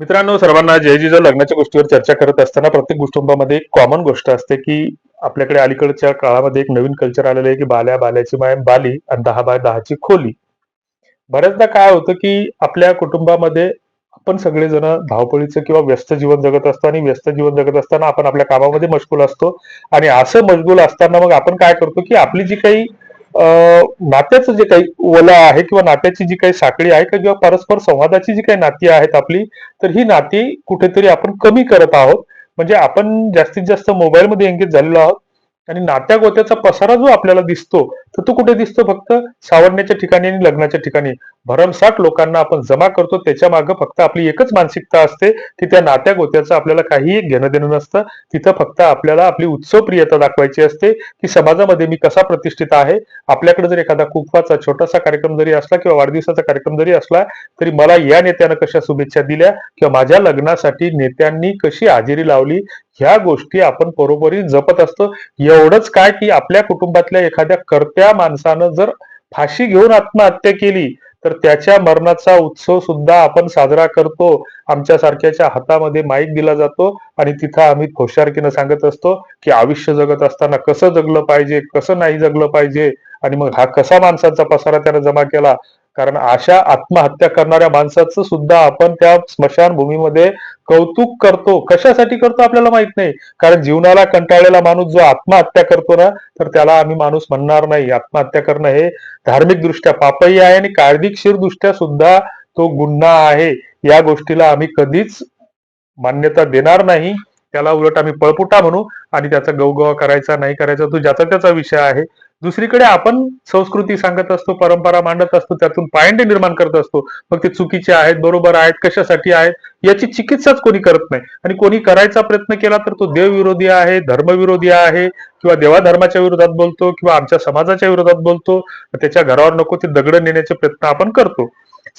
मित्रांनो सर्वांना जय जिजा लग्नाच्या गोष्टीवर चर्चा करत असताना प्रत्येक कुटुंबामध्ये एक कॉमन गोष्ट असते की आपल्याकडे अलीकडच्या काळामध्ये एक नवीन कल्चर आलेलं आहे की बाल्या बाल्याची माय बाली आणि दहा बाय दहाची खोली. बऱ्याचदा काय होतं की आपल्या कुटुंबामध्ये आपण सगळेजण धावपळीचं किंवा व्यस्त जीवन जगत असतो आणि व्यस्त जीवन जगत असताना आपण आपल्या कामामध्ये मशगूल असतो. आणि असं मशगूल असताना मग आपण काय करतो की आपली जी काही नात्याचं जे काही वला आहे किंवा नात्याची जी काही साखळी आहे किंवा परस्पर संवादाची जी काही नाती आहेत आपली तर ही नाती कुठेतरी आपण कमी करत आहोत. म्हणजे आपण जास्तीत जास्त मोबाईलमध्ये एंगेज झालेलो आहोत आणि नात्या गोत्याचा पसारा जो आपल्याला दिसतो तर तो कुठे दिसतो? फक्त सावरण्याच्या ठिकाणी आणि लग्नाच्या ठिकाणी. भरमसाठ लोकांना आपण जमा करतो त्याच्यामागे फक्त आपली एकच मानसिकता असते की त्या नात्या गोत्याचं आपल्याला काही घेणं देणं नसतं. तिथं फक्त आपल्याला आपली उत्सवप्रियता दाखवायची असते की समाजामध्ये मी कसा प्रतिष्ठित आहे? आपल्याकडे जर एखादा कुंकवाचा छोटासा कार्यक्रम जरी असला किंवा वाढदिवसाचा कार्यक्रम जरी असला तरी मला या नेत्यानं कशा शुभेच्छा दिल्या किंवा माझ्या लग्नासाठी नेत्यांनी कशी हजेरी लावली ह्या गोष्टी आपण बरोबरी जपत असतो. एवढंच काय की आपल्या कुटुंबातल्या एखाद्या कर्त्या माणसानं जर फाशी घेऊन आत्महत्या केली तर त्याच्या मरणाचा उत्सव सुद्धा आपण साजरा करतो. आमच्या सारख्याच्या हातामध्ये माईक दिला जातो आणि तिथं आम्ही होशारकीनं सांगत असतो की आयुष्य जगत असताना कसं जगलं पाहिजे कसं नाही जगलं पाहिजे आणि मग हा कसा माणसाचा पसारा त्यानं जमा केला? कारण अशा आत्महत्या करणाऱ्या माणसाचं सुद्धा आपण त्या स्मशानभूमीमध्ये कौतुक करतो. कशासाठी करतो आपल्याला माहीत नाही. कारण जीवनाला कंटाळलेला माणूस जो आत्महत्या करतो ना तर त्याला आम्ही माणूस म्हणणार नाही. आत्महत्या करणं हे धार्मिक दृष्ट्या पापही आहे आणि कायदेशीर दृष्ट्या सुद्धा तो गुन्हा आहे. या गोष्टीला आम्ही कधीच मान्यता देणार नाही. त्याला उलट आम्ही पळपुटा म्हणू आणि त्याचा गवगवा करायचा नाही करायचा तो ज्याचा त्याचा विषय आहे. दुसरीकडे आपण संस्कृती सांगत असतो परंपरा मांडत असतो त्यातून पायंडे निर्माण करत असतो. मग ते चुकीचे आहेत बरोबर आहेत कशासाठी आहेत याची चिकित्साच कोणी करत नाही. आणि कोणी करायचा प्रयत्न केला तर तो देवविरोधी आहे धर्मविरोधी आहे किंवा देवाधर्माच्या विरोधात बोलतो किंवा आमच्या समाजाच्या विरोधात बोलतो त्याच्या घरावर नको ते दगड नेण्याचे प्रयत्न आपण करतो.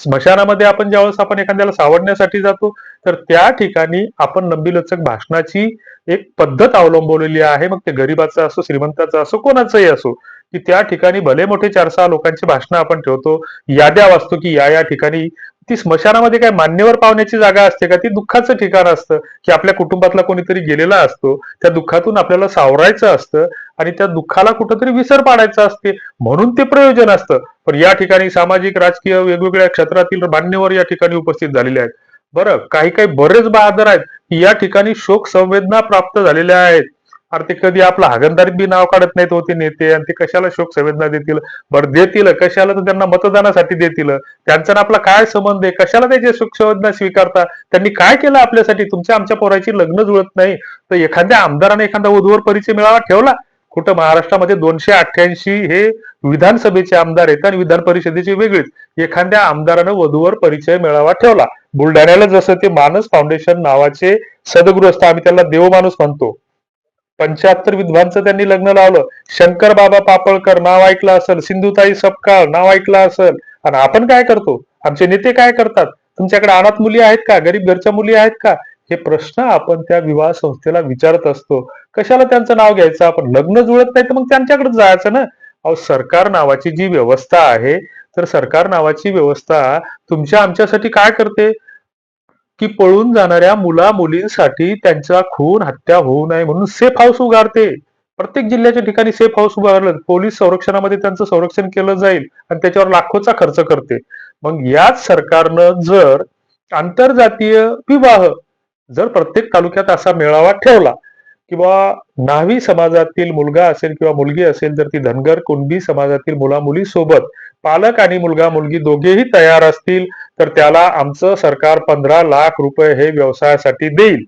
स्मशानामध्ये आपण ज्यावेळेस आपण एखाद्याला सावडण्यासाठी जातो तर त्या ठिकाणी आपण नंबीलोचक भाषणाची एक पद्धत अवलंबवलेली आहे. मग ते गरीबाचं असो श्रीमंताचं असो कोणाचंही असो. की त्या ठिकाणी भले मोठे चार सहा लोकांची भाषणं आपण ठेवतो याद्या वाचतो की या या ठिकाणी ती स्मशानामध्ये काय मान्यवर पावण्याची जागा असते का? ती दुःखाचं ठिकाण असतं की आपल्या कुटुंबातला कोणीतरी गेलेला असतो त्या दुःखातून आपल्याला सावरायचं असतं आणि त्या दुःखाला कुठंतरी विसर पाडायचा असते म्हणून ते प्रयोजन असतं. पण या ठिकाणी सामाजिक राजकीय वेगवेगळ्या क्षेत्रातील मान्यवर या ठिकाणी उपस्थित झालेले आहेत. बरं काही काही बरेच बहादर आहेत की या ठिकाणी शोक संवेदना प्राप्त झालेल्या आहेत. अरे ते कधी आपलं हागणदारीत बी नाव काढत नाहीत होते नेते आणि ते कशाला शोक संवेदना देतील? बरं देतील कशाला तर त्यांना मतदानासाठी देतील? त्यांचा आपला काय संबंध आहे? कशाला त्याची शोक संवेदना स्वीकारता? त्यांनी काय केलं आपल्यासाठी? तुमच्या आमच्या पोराची लग्न जुळत नाही. तर एखाद्या आमदाराने एखादा वधूवर परिचय मिळावा ठेवला? कुठं? महाराष्ट्रामध्ये दोनशे अठ्ठ्याऐंशी हे विधानसभेचे आमदार आहेत आणि विधान परिषदेचे वेगळेच. एखाद्या आमदारानं वधूवर परिचय मेळावा ठेवला. बुलढाण्याला जसं ते मानस फाउंडेशन नावाचे सदगृहस्थ आम्ही त्याला देव माणूस म्हणतो. पंच्याहत्तर विद्वांचं त्यांनी लग्न लावलं. शंकर बाबा पापळकर नाव ऐकलं असेल. सिंधुताई सपकाळ नाव ऐकलं असेल. आणि आपण काय करतो? आमचे नेते काय करतात? तुमच्याकडे अनाथ मुली आहेत का? गरीब घरच्या मुली आहेत का? हे प्रश्न आपण त्या विवाह संस्थेला विचारत असतो. कशाला त्यांचं नाव घ्यायचं? आपण लग्न जुळत नाही तर मग त्यांच्याकडे जायचं ना? अहो सरकार नावाची जी व्यवस्था आहे तर सरकार नावाची व्यवस्था तुमच्या आमच्यासाठी काय करते? की पळून जाणाऱ्या मुला मुलींसाठी त्यांचा खून हत्या होऊ नये म्हणून सेफ हाऊस उगारते प्रत्येक जिल्ह्याच्या ठिकाणी सेफ हाऊस उभारलं पोलीस संरक्षणामध्ये त्यांचं संरक्षण केलं जाईल आणि त्याच्यावर लाखोचा खर्च करते. मग याच सरकारनं जर आंतरजातीय विवाह जर प्रत्येक तालुक्यात असा मेळावा ठेवला किंवा न्हावी समाजातील मुलगा असेल किंवा मुलगी असेल तर ती धनगर कुणबी समाजातील मुला मुली सोबत पालक आणि मुलगा मुलगी दोघेही तयार असतील तर त्याला आमचं सरकार पंधरा लाख रुपये हे व्यवसायासाठी देईल.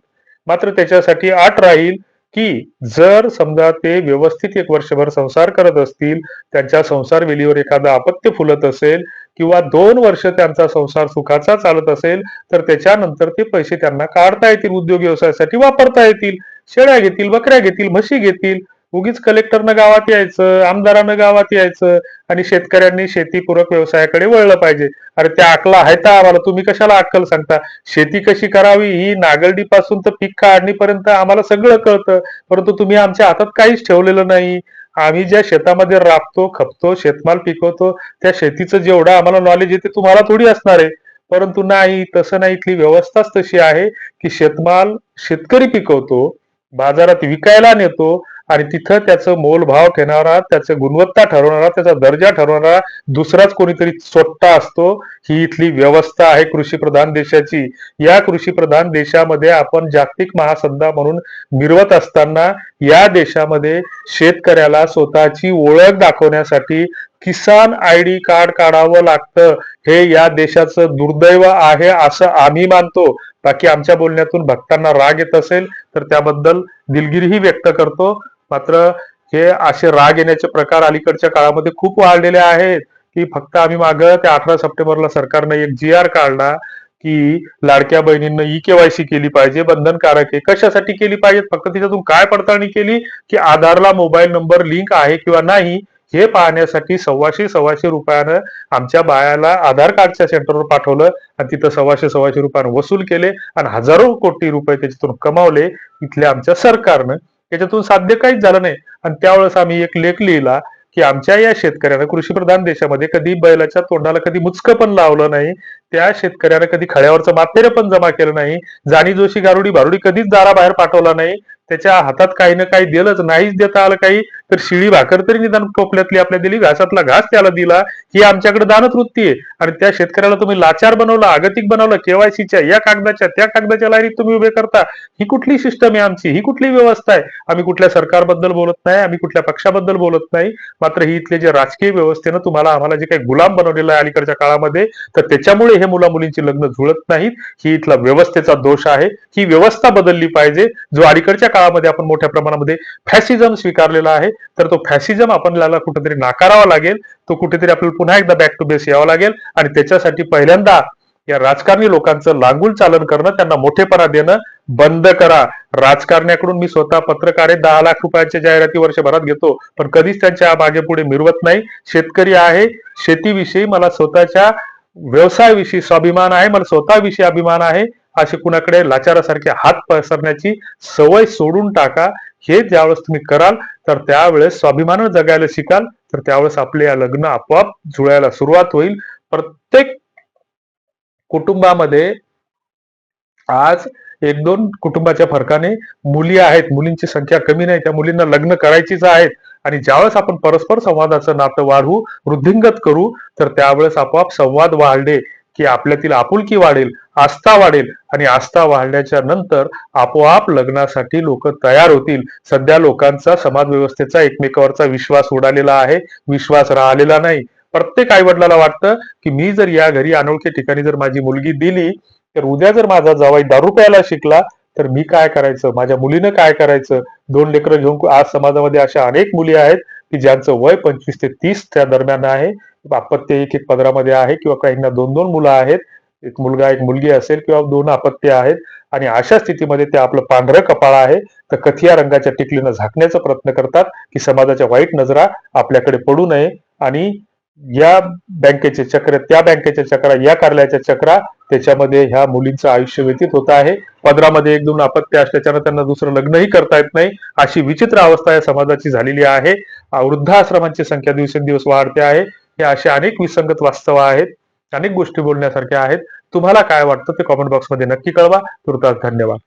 मात्र त्याच्यासाठी आठ राहील की जर समजा ते व्यवस्थित एक वर्षभर संसार करत असतील त्यांच्या संसार वेलीवर एखादं अपत्य फुलत असेल किंवा दोन वर्ष त्यांचा संसार सुखाचा चालत असेल तर त्याच्यानंतर ते पैसे त्यांना काढता येतील उद्योग व्यवसायासाठी वापरता येतील. शेळ्या घेतील बकऱ्या घेतील म्हशी घेतील. उगीच कलेक्टरनं गावात यायचं आमदारानं गावात यायचं आणि शेतकऱ्यांनी शेतीपूरक व्यवसायाकडे वळलं पाहिजे. अरे त्या अकला आहेत आम्हाला तुम्ही कशाला अक्कल सांगता? शेती कशी करावी? ही नागरडीपासून तर पीक काढणीपर्यंत आम्हाला सगळं कळतं. परंतु तुम्ही आमच्या हातात काहीच ठेवलेलं नाही. आम्ही ज्या शेतामध्ये राबतो खपतो शेतमाल पिकवतो त्या शेतीचं जेवढं आम्हाला नॉलेज येते तुम्हाला थोडी असणार आहे. परंतु नाही तसं नाही इथली व्यवस्थाच तशी आहे की शेतमाल शेतकरी पिकवतो बाजारात विकायला नेतो आणि तिथं त्याचं मोलभाव ठेवणारा त्याचं गुणवत्ता ठरवणारा त्याचा दर्जा ठरवणारा दुसराच कोणीतरी चोट्टा असतो. ही इथली व्यवस्था आहे कृषी प्रधान देशाची. या कृषी प्रधान देशामध्ये आपण जागतिक महासत्ता म्हणून मिरवत असताना या देशामध्ये शेतकऱ्याला स्वतःची ओळख दाखवण्यासाठी किसान आय डी कार्ड काढावं लागतं. हे या देशाचं दुर्दैव आहे असं आम्ही मानतो. बाकी आमच्या बोलण्यातून भक्तांना राग येत असेल तर त्याबद्दल दिलगिरीही व्यक्त करतो. मात्र हे असे राग येण्याचे प्रकार अलीकडच्या काळामध्ये खूप वाढलेले आहेत की फक्त आम्ही मागं त्या अठरा सप्टेंबरला सरकारने एक जी आर काढला की लाडक्या बहिणींना ई केवायसी केली पाहिजे बंधनकारक आहे. कशासाठी केली पाहिजे? फक्त त्याच्यातून काय पडताळणी केली? की आधारला मोबाईल नंबर लिंक आहे किंवा नाही? हे पाहण्यासाठी सव्वाशे सव्वाशे रुपयानं आमच्या बायाला आधार कार्डच्या सेंटरवर पाठवलं आणि तिथं सव्वाशे सव्वाशे रुपयानं वसूल केले आणि हजारो कोटी रुपये त्याच्यातून कमावले इथल्या आमच्या सरकारनं. त्याच्यातून साध्य काहीच झालं नाही. आणि त्यावेळेस आम्ही एक लेख लिहिला की आमच्या या शेतकऱ्यानं कृषी प्रधान देशामध्ये कधी बैलाच्या तोंडाला कधी मुचकं पण लावलं नाही. त्या शेतकऱ्यानं कधी खड्यावरचं मातेरे पण जमा केलं नाही. जाणी जोशी गारुडी बारुडी कधीच दाराबाहेर पाठवला नाही. त्याच्या हातात काही ना काही दिलंच नाहीच देता आलं काही. तर शिळी भाकर तरी निदान टोपल्यातली आपल्या दिली घासातला घास त्याला दिला ही आमच्याकडे दानत वृत्ती आहे. आणि त्या शेतकऱ्याला तुम्ही लाचार बनवलं आगतिक बनवलं केवायसीच्या या कागदाच्या त्या कागदाच्या लाईनीत तुम्ही उभे करता ही कुठली सिस्टम आहे आमची? ही कुठली व्यवस्था आहे? आम्ही कुठल्या सरकारबद्दल बोलत नाही आम्ही कुठल्या पक्षाबद्दल बोलत नाही. मात्र ही इथले जे राजकीय व्यवस्थेनं तुम्हाला आम्हाला जे काही गुलाम बनवलेलं आहे अलीकडच्या काळामध्ये तर त्याच्यामुळे हे मुला मुलींची लग्न जुळत नाहीत. ही इथला व्यवस्थेचा दोष आहे. ही व्यवस्था बदलली पाहिजे जो अलीकडच्या काळामध्ये आपण मोठ्या प्रमाणामध्ये फॅसिझम स्वीकारलेला आहे. तर तो फॅसिझम आपल्याला कुठेतरी नाकारावा लागेल. तो कुठेतरी आपल्याला पुन्हा एकदा बॅक टू बेस यावं लागेल. आणि त्याच्यासाठी पहिल्यांदा या राजकारणी लोकांचं लागूल चालन करणं त्यांना मोठेपणा देणं बंद करा. राजकारण्याकडून मी स्वतः पत्रकार आहे दहा लाख रुपयाच्या जाहिराती वर्षभरात घेतो पण कधीच त्यांच्या मागे पुढे मिरवत नाही. शेतकरी आहे शेतीविषयी मला स्वतःच्या व्यवसायाविषयी स्वाभिमान आहे मला स्वतःविषयी अभिमान आहे. अशी कुणाकडे लाचारासारखे हात पसरण्याची सवय सोडून टाका. हे ज्यावेळेस तुम्ही कराल तर त्यावेळेस स्वाभिमान जगायला शिकाल. तर त्यावेळेस आपले या लग्न आपोआप जुळायला सुरुवात होईल. प्रत्येक कुटुंबामध्ये आज एक दोन कुटुंबाच्या फरकाने मुली आहेत. मुलींची संख्या कमी नाही. त्या मुलींना लग्न करायचीच आहेत. आणि ज्यावेळेस आपण परस्पर संवादाचं नातं वाढवू वृद्धिंगत करू तर त्यावेळेस आपोआप संवाद वाढले. की आपल्यातील आपुलकी वाढेल आस्था वाढेल आणि आस्था वाढल्याच्या नंतर आपोआप लग्नासाठी लोक तयार होतील. सध्या लोकांचा समाज व्यवस्थेचा एकमेकावरचा विश्वास उडालेला आहे. विश्वास राहिलेला नाही. प्रत्येक आई वडिलाला वाटतं की मी जर या घरी अनोळखी ठिकाणी जर माझी मुलगी दिली तर उद्या जर माझा जावाई दारू प्यायला शिकला तर मी काय करायचं? माझ्या मुलीनं काय करायचं? दोन लेकरं घेऊन आज समाजामध्ये अशा अनेक मुली आहेत की ज्यांचं वय पंचवीस ते तीस त्या दरम्यान आहे. अपत्य एक एक पदरामध्ये आहे किंवा काहींना दोन दोन मुलं आहेत. एक मुलगा एक मुलगी असेल किंवा दोन अपत्य आहेत. आणि अशा स्थितीमध्ये ते आपलं पांढरं कपाळ आहे. तर कथिया रंगाच्या टिकलीनं झाकण्याचा प्रयत्न करतात की समाजाच्या वाईट नजरा आपल्याकडे पडू नये. आणि या बँकेचे चक्र त्या बँकेच्या चक्रा या कार्यालयाच्या चक्रा त्याच्यामध्ये ह्या मुलींचं आयुष्य व्यतीत होत आहे. पदरामध्ये एक दोन अपत्य असल्याच्यानं त्यांना दुसरं लग्नही करता येत नाही. अशी विचित्र अवस्था या समाजाची झालेली आहे. वृद्धाश्रमांची संख्या दिवसेंदिवस वाढते आहे. हे असे अनेक विसंगत वास्तव आहेत अनेक गोष्टी बोलण्यासारख्या आहेत. तुम्हाला काय वाटतं ते कॉमेंट बॉक्समध्ये नक्की कळवा. तुर्तास धन्यवाद.